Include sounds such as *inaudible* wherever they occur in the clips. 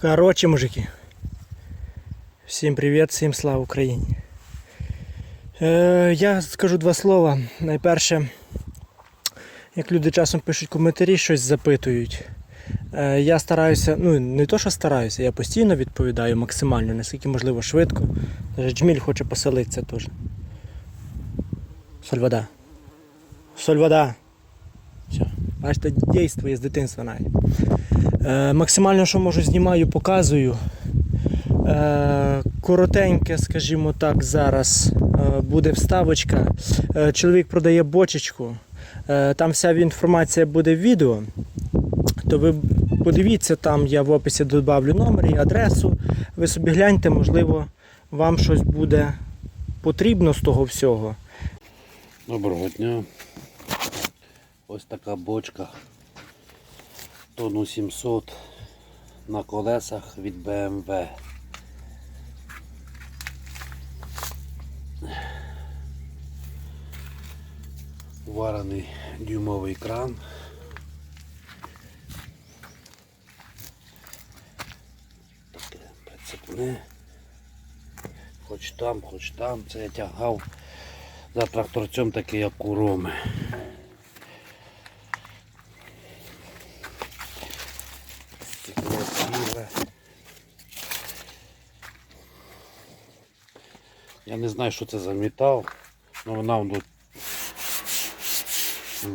Коротше, мужики. Всім привіт, всім слава Україні. Е, я скажу два слова. Найперше, як люди часом пишуть коментарі, щось запитують. Е, я стараюся, ну не то, що стараюся, я постійно відповідаю максимально, наскільки можливо швидко. Даже Джміль хоче поселитися теж. Соль вода. Соль вода. Все. Бачите, дійствує з дитинства навіть. Е, максимально, що можу, знімаю, показую. Е, коротеньке, скажімо так, зараз е, буде вставочка. Е, чоловік продає бочечку. Е, там вся інформація буде в відео. То ви подивіться, там я в описі додавлю номер і адресу. Ви собі гляньте, можливо, вам щось буде потрібно з того всього. Доброго дня. Ось така бочка. Тонну 700 на колесах від BMW. Варений дюймовий кран. Таке прицепне. Хоч там, хоч там. Це я тягав за тракторцем такий, як у Роми. Я не знаю, що це за метал, але вона воно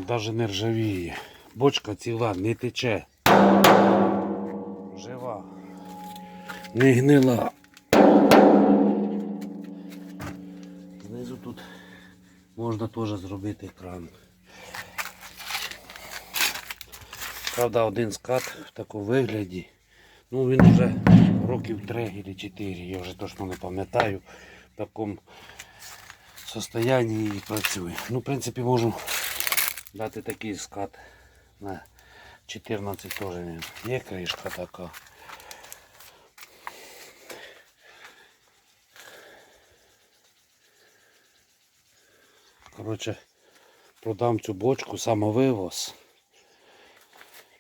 навіть не ржавіє. Бочка ціла, не тече. Жива. Не гнила. Знизу тут можна теж зробити кран. Правда, один скат в такому вигляді. Ну він вже років 3 чи 4, я вже точно не пам'ятаю. Такому состоянні і працює. Ну, в принципі, можу дати такий скат на 14 теж. Є кришка така. Коротше, продам цю бочку самовивоз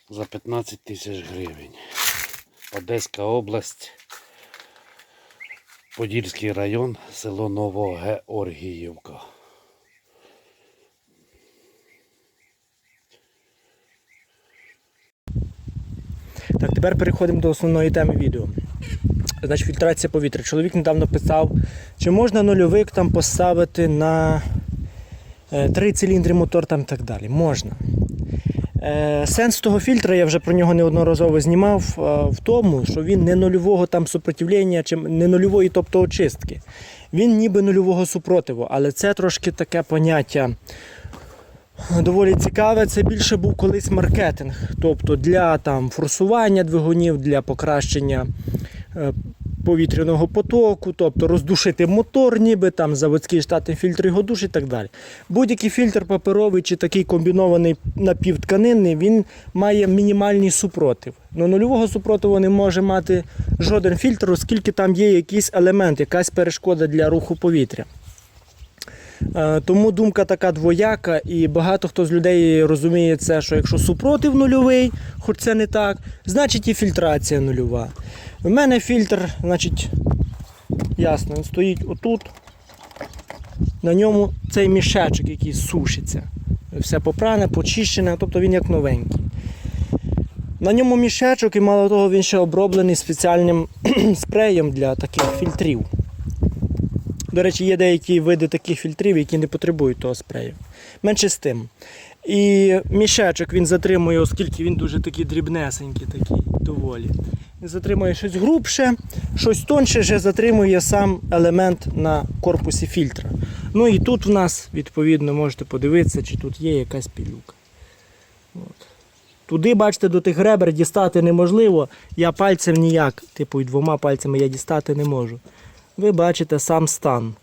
за 15 тисяч гривень. Одеська область, Подільський район, село Новогеоргіївка. Так, тепер переходимо до основної теми відео. Значить, фільтрація повітря. Чоловік недавно писав, чи можна нульовик там поставити на е, три циліндри мотор там і так далі. Можна. Е, Сенс того фільтра, я вже про нього неодноразово знімав, е, в тому, що він не нульового там супротивлення, чи не нульової, тобто очистки. Він ніби нульового супротиву, але це трошки таке поняття доволі цікаве. Це більше був колись маркетинг. Тобто для там, форсування двигунів, для покращення е, повітряного потоку, тобто роздушити мотор, ніби там заводський штатний фільтр його душ і так далі. Будь-який фільтр паперовий чи такий комбінований напівтканинний, він має мінімальний супротив. Но нульового супротиву не може мати жоден фільтр, оскільки там є якийсь елемент, якась перешкода для руху повітря. Е, Тому думка така двояка, і багато хто з людей розуміє це, що якщо супротив нульовий, хоч це не так, значить і фільтрація нульова. У мене фільтр, значить, ясно, він стоїть отут. На ньому цей мішечок, який сушиться. Все попране, почищене, тобто він як новенький. На ньому мішечок, і мало того, він ще оброблений спеціальним *clears throat* спреєм для таких фільтрів. До речі, є деякі види таких фільтрів, які не потребують того спрею. Менше з тим. І мішечок він затримує, оскільки він дуже такий дрібнесенький, такий доволі. Затримує щось грубше, щось тонше вже затримує сам елемент на корпусі фільтра. Ну і тут в нас, відповідно, можете подивитися, чи тут є якась пілюка. От. Туди, бачите, до тих ребер дістати неможливо. Я пальцем ніяк, типу, і двома пальцями я дістати не можу ви бачите сам стан.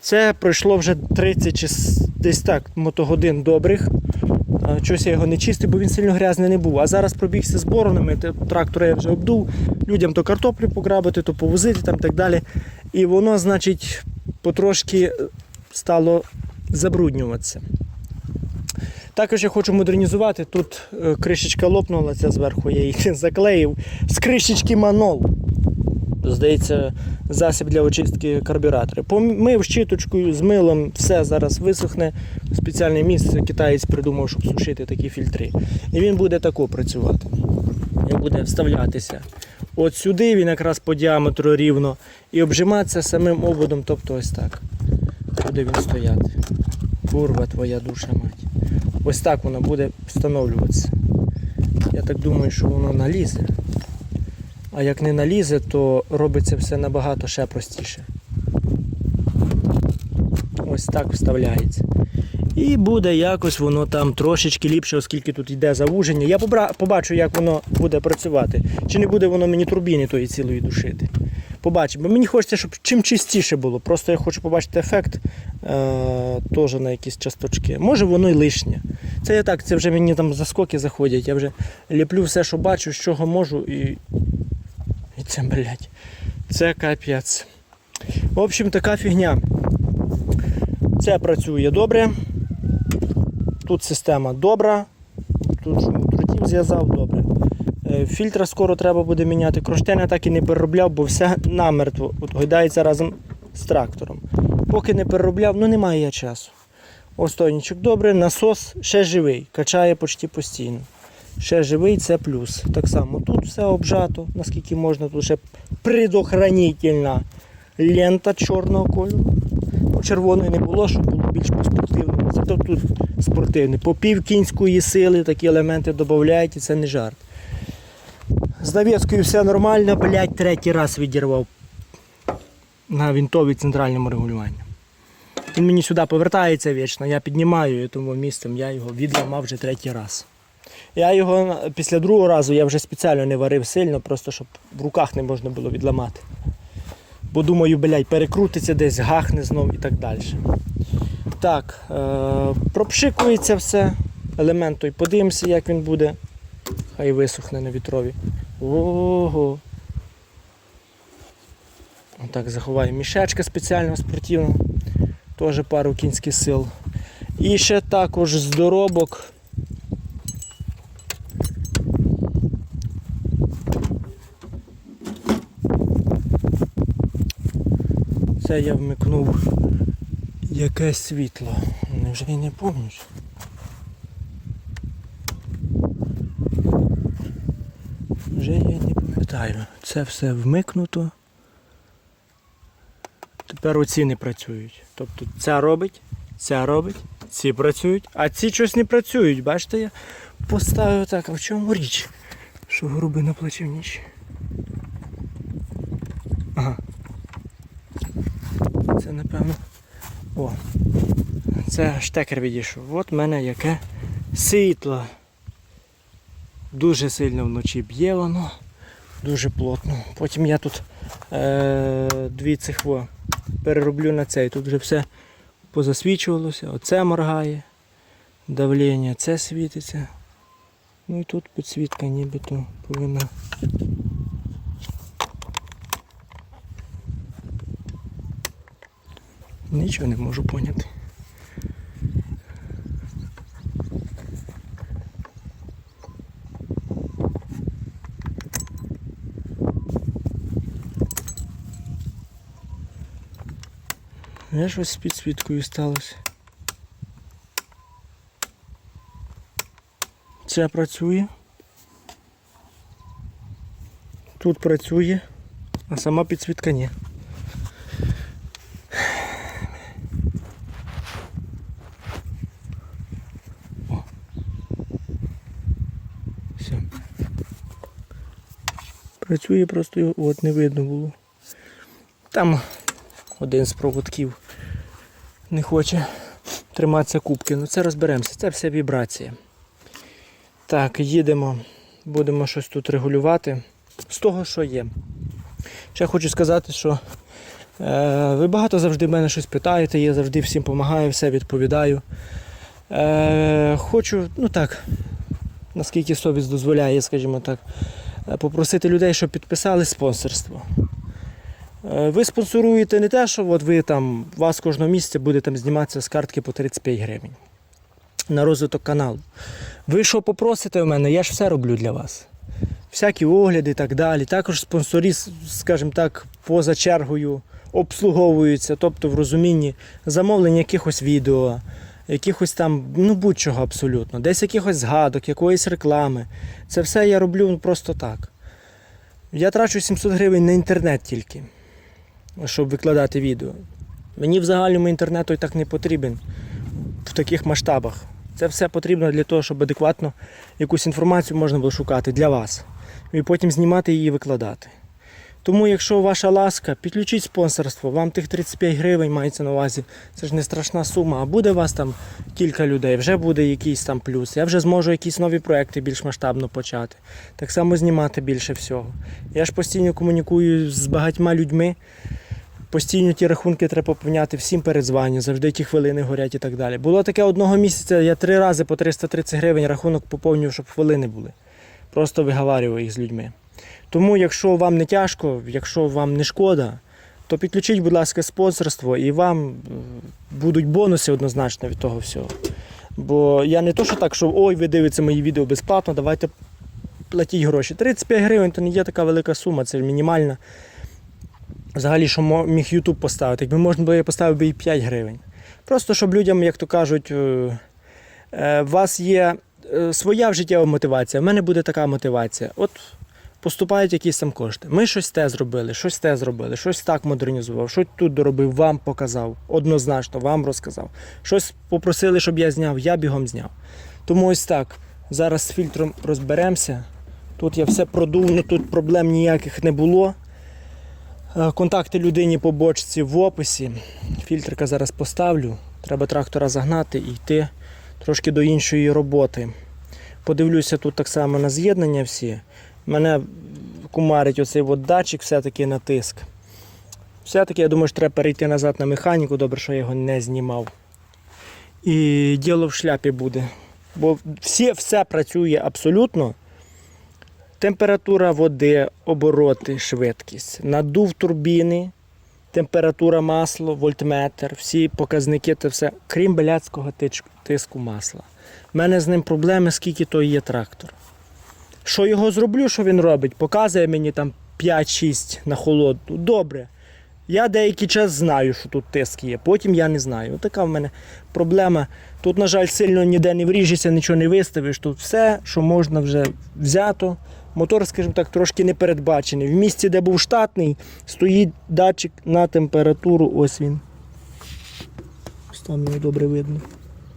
Це пройшло вже 30 чи десь так мотогодин добрих. А, Щось я його не чистив, бо він сильно грязний не був. А зараз пробігся з боронами, трактора я вже обдув, людям то картоплю пограбити, то повозити там так далі. І воно, значить, потрошки стало забруднюватися. Також я хочу модернізувати. Тут е, кришечка лопнула, ця зверху я її *laughs* заклеїв. З кришечки манол. Здається, засіб для очистки карбюратора. Помив щіточкою з милом, все зараз висохне. Спеціальне місце китаєць придумав, щоб сушити такі фільтри. І він буде тако працювати. Він буде вставлятися. От сюди він якраз по діаметру рівно і обжиматися самим ободом, тобто ось так. Буде він стояти. Курва твоя душа мать. Ось так воно буде встановлюватися. Я так думаю, що воно налізе. А як не налізе, то робиться все набагато ще простіше. Ось так вставляється. І буде якось воно там трошечки ліпше, оскільки тут йде завуження. Я побачу, як воно буде працювати. Чи не буде воно мені турбіни тої цілої душити. Побачимо. Бо мені хочеться, щоб чим чистіше було. Просто я хочу побачити ефект е- теж на якісь часточки. Може воно й лишнє. Це я так, це вже мені там заскоки заходять. Я вже ліплю все, що бачу, з чого можу, і. І це, блядь, це капець. В общем, така фігня. Це працює добре. Тут система добра. Тут дротів зв'язав добре. Е, Фільтра скоро треба буде міняти. Кронштейн так і не переробляв, бо все намертво От гойдається разом з трактором. Поки не переробляв, ну немає я часу. Остойничок добре, насос ще живий, качає почти постійно. Ще живий це плюс. Так само тут все обжато, наскільки можна, тут ще предохранительна лента чорного кольору. Ну, червоної не було, щоб було більш по-спортивному. Зато тут спортивний. По пів кінської сили такі елементи додають і це не жарт. З навіскою все нормально, блядь, третій раз відірвав на вінтові центральному регулюванні. Він мені сюди повертається вічно, я піднімаю і тому місцем я його відламав вже третій раз. Я його після другого разу я вже спеціально не варив сильно, просто щоб в руках не можна було відламати. Бо думаю, блядь, перекрутиться десь, гахне знов і так далі. Так, е- пропшикується все. Елемент той подивимося, як він буде. Хай висохне на вітрові. Ого. Отак заховаю мішечка спеціально спортивна. Теж пару кінських сил. І ще також з доробок. Це я вмикнув якесь світло. Невже я не пам'ятаю? Вже я не пам'ятаю. Це все вмикнуто. Тепер оці не працюють. Тобто ця робить, ця робить, ці працюють, а ці щось не працюють. Бачите, я поставив так, а в чому річ? Що груби на плачевнічі. Це напевно. О. Це штекер відійшов. От в мене яке світло. Дуже сильно вночі б'є воно, дуже плотно. Потім я тут е, дві цих во перероблю на цей. Тут вже все позасвічувалося. Оце моргає, давлення, це світиться. Ну і тут підсвітка нібито повинна. Нічого не можу поняти. Я щось з підсвіткою сталося. Це працює. Тут працює, а сама підсвітка ні. Працює, просто його от не видно було. Там один з проводків не хоче триматися кубки. Ну це розберемося, це все вібрація. Так, їдемо, будемо щось тут регулювати з того, що є. Ще хочу сказати, що е, ви багато завжди мене щось питаєте, я завжди всім допомагаю, все відповідаю. Е, хочу, ну так, наскільки совість дозволяє, скажімо так, попросити людей, щоб підписали спонсорство. Е, Ви спонсоруєте не те, що от ви там, вас кожного місяця буде там зніматися з картки по 35 гривень. на розвиток каналу. Ви що попросите у мене, я ж все роблю для вас. Всякі огляди і так далі. Також спонсорі, скажімо так, поза чергою обслуговуються, тобто в розумінні замовлення якихось відео, якихось там, ну будь-чого абсолютно, десь якихось згадок, якоїсь реклами. Це все я роблю просто так. Я трачу 700 гривень на інтернет тільки, щоб викладати відео. Мені в загальному інтернету і так не потрібен в таких масштабах. Це все потрібно для того, щоб адекватно якусь інформацію можна було шукати для вас. І потім знімати її і викладати. Тому, якщо ваша ласка, підключіть спонсорство, вам тих 35 гривень мається на увазі, це ж не страшна сума, а буде у вас там кілька людей, вже буде якийсь там плюс. Я вже зможу якісь нові проекти більш масштабно почати. Так само знімати більше всього. Я ж постійно комунікую з багатьма людьми. Постійно ті рахунки треба поповняти всім передзваню, завжди ті хвилини горять і так далі. Було таке одного місяця, я три рази по 330 гривень рахунок поповнював, щоб хвилини були. Просто виговарював їх з людьми. Тому, якщо вам не тяжко, якщо вам не шкода, то підключіть, будь ласка, спонсорство і вам е, будуть бонуси однозначно від того всього. Бо я не то, що так, що ой, ви дивитеся мої відео безплатно, давайте платіть гроші. 35 гривень то не є така велика сума, це мінімальна. Взагалі, що міг YouTube поставити. Якби можна було, я поставив би і 5 гривень. Просто щоб людям, як то кажуть, е, е, у вас є своя життєва мотивація, в мене буде така мотивація. От поступають якісь там кошти. Ми щось те зробили, щось те зробили, щось так модернізував, щось тут доробив, вам показав, однозначно вам розказав. Щось попросили, щоб я зняв, я бігом зняв. Тому ось так. Зараз з фільтром розберемося. Тут я все продув, ну тут проблем ніяких не було. Е, Контакти людині по бочці в описі. Фільтрика зараз поставлю. Треба трактора загнати і йти трошки до іншої роботи. Подивлюся тут так само на з'єднання всі. Мене кумарить оцей от датчик все-таки на тиск. Все-таки я думаю, що треба перейти назад на механіку, добре, що я його не знімав. І діло в шляпі буде. Бо всі, все працює абсолютно. Температура води, обороти, швидкість, надув турбіни, температура масла, вольтметр, всі показники, це все, крім блядського тич- тиску масла. У мене з ним проблеми, скільки то є трактор. Що його зроблю, що він робить? Показує мені там 5-6 на холоду. Добре. Я деякий час знаю, що тут тиск є, потім я не знаю. Така в мене проблема. Тут, на жаль, сильно ніде не вріжешся, нічого не виставиш. Тут все, що можна вже взято. Мотор, скажімо так, трошки не передбачений. В місці, де був штатний, стоїть датчик на температуру. Ось він. Там його добре видно.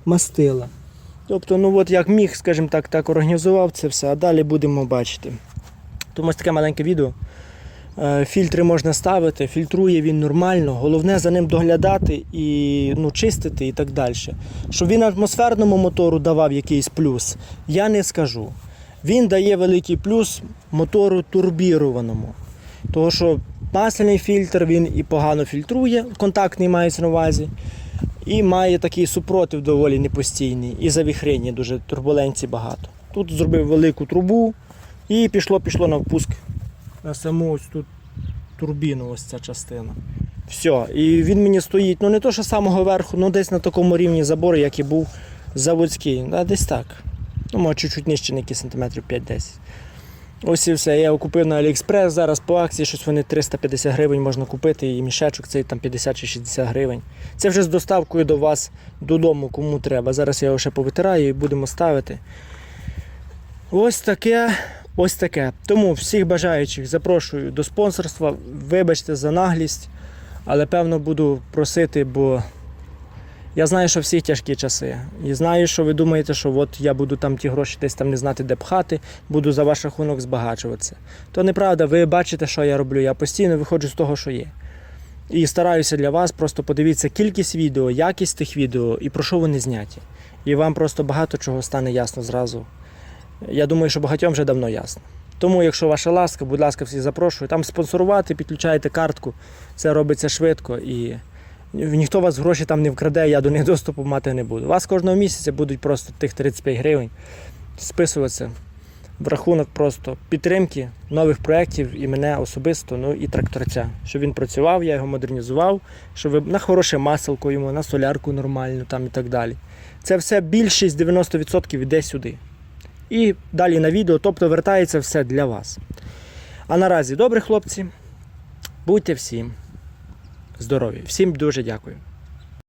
Мастила. Тобто, ну от як міг, скажімо так, так організував це все, а далі будемо бачити. Тому ось таке маленьке відео. Е, Фільтри можна ставити, фільтрує він нормально. Головне за ним доглядати і ну, чистити і так далі. Щоб він атмосферному мотору давав якийсь плюс, я не скажу. Він дає великий плюс мотору турбірованому. Тому що масляний фільтр він і погано фільтрує, контактний мається на увазі, і має такий супротив доволі непостійний, і завіхрення дуже турбуленцій багато. Тут зробив велику трубу і пішло-пішло на впуск на саму ось тут турбіну, ось ця частина. Все. І він мені стоїть, ну не то, що з самого верху, ну десь на такому рівні забору, як і був заводський. А десь так. Ну, може, чуть-чуть нижче, на якісь сантиметрів 5-10. Ось і все. Я купив на AliExpress, зараз по акції щось вони 350 гривень можна купити, і мішечок цей там 50 чи 60 гривень. Це вже з доставкою до вас додому, кому треба. Зараз я його ще повитираю і будемо ставити. Ось таке, ось таке. Тому всіх бажаючих запрошую до спонсорства. Вибачте за наглість, але певно буду просити, бо я знаю, що всі тяжкі часи. І знаю, що ви думаєте, що от я буду там ті гроші десь там не знати, де пхати, буду за ваш рахунок збагачуватися. То неправда, ви бачите, що я роблю. Я постійно виходжу з того, що є. І стараюся для вас, просто подивіться кількість відео, якість тих відео і про що вони зняті. І вам просто багато чого стане ясно зразу. Я думаю, що багатьом вже давно ясно. Тому, якщо ваша ласка, будь ласка, всі запрошую. Там спонсорувати, підключаєте картку, це робиться швидко і ніхто вас гроші там не вкраде, я до них доступу мати не буду. Вас кожного місяця будуть просто тих 35 гривень списуватися в рахунок просто підтримки нових проєктів і мене особисто, ну і тракторця. Щоб він працював, я його модернізував, щоб на хороше маселко йому, на солярку нормальну там і так далі. це все більшість 90% йде сюди. І далі на відео, тобто вертається все для вас. А наразі, добре, хлопці, будьте всім здорові. Всім дуже дякую.